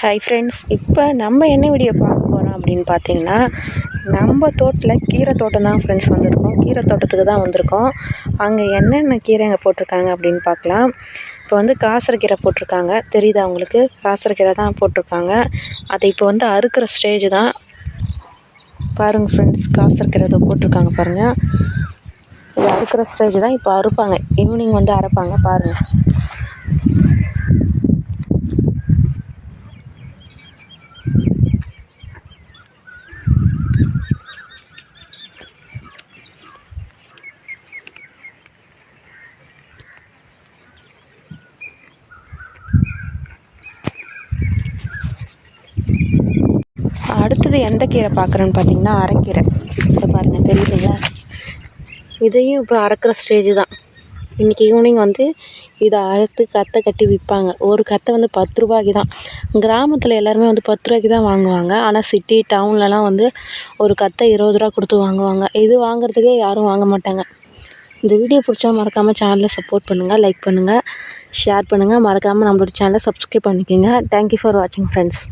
Hi friends இப்போ நம்ம என்ன வீடியோ பார்க்க போகிறோம் அப்படின்னு பார்த்தீங்கன்னா நம்ம தோட்டத்தில் கீரை தோட்டம் தான் ஃப்ரெண்ட்ஸ் வந்திருக்கோம். கீரை தோட்டத்துக்கு தான் வந்திருக்கோம். அங்கே என்னென்ன கீரைங்க போட்டிருக்காங்க அப்படின்னு பார்க்கலாம். இப்போ வந்து காசரக்கீரை போட்டிருக்காங்க. தெரியுதா அவங்களுக்கு காசரக்கீரை தான் போட்டிருக்காங்க. அதை இப்போ வந்து அறுக்கிற ஸ்டேஜ் தான். பாருங்கள் ஃப்ரெண்ட்ஸ் காசரக்கீரை இதை போட்டிருக்காங்க பாருங்கள் இது அறுக்கிற ஸ்டேஜ் தான் இப்போ அறுப்பாங்க. ஈவினிங் வந்து அரைப்பாங்க பாருங்கள் அடுத்தது எந்த கீரை பார்க்குறேன்னு பார்த்தீங்கன்னா அரைக்கீரை. இப்போ பாருங்கள் தெரியுதுங்களா? இதையும் இப்போ அறுக்கிற ஸ்டேஜ் தான். இன்றைக்கி ஈவினிங் வந்து இதை அறுத்து கத்தை கட்டி விற்பாங்க. ஒரு கத்தை வந்து பத்து ரூபாய்க்கு தான். கிராமத்தில் எல்லாருமே வந்து பத்து ரூபாய்க்கு தான் வாங்குவாங்க. ஆனால் சிட்டி டவுன்லலாம் வந்து ஒரு கத்தை இருபது ரூபா கொடுத்து வாங்குவாங்க. இது வாங்குறதுக்கே யாரும் வாங்க மாட்டாங்க. இந்த வீடியோ பிடிச்சா மறக்காமல் சேனலை சப்போர்ட் பண்ணுங்கள் லைக் பண்ணுங்கள் ஷேர் பண்ணுங்கள் மறக்காமல் நம்மளோட சேனலை சப்ஸ்கிரைப் பண்ணிக்கோங்க. தேங்க்யூ ஃபார் வாட்சிங் ஃப்ரெண்ட்ஸ்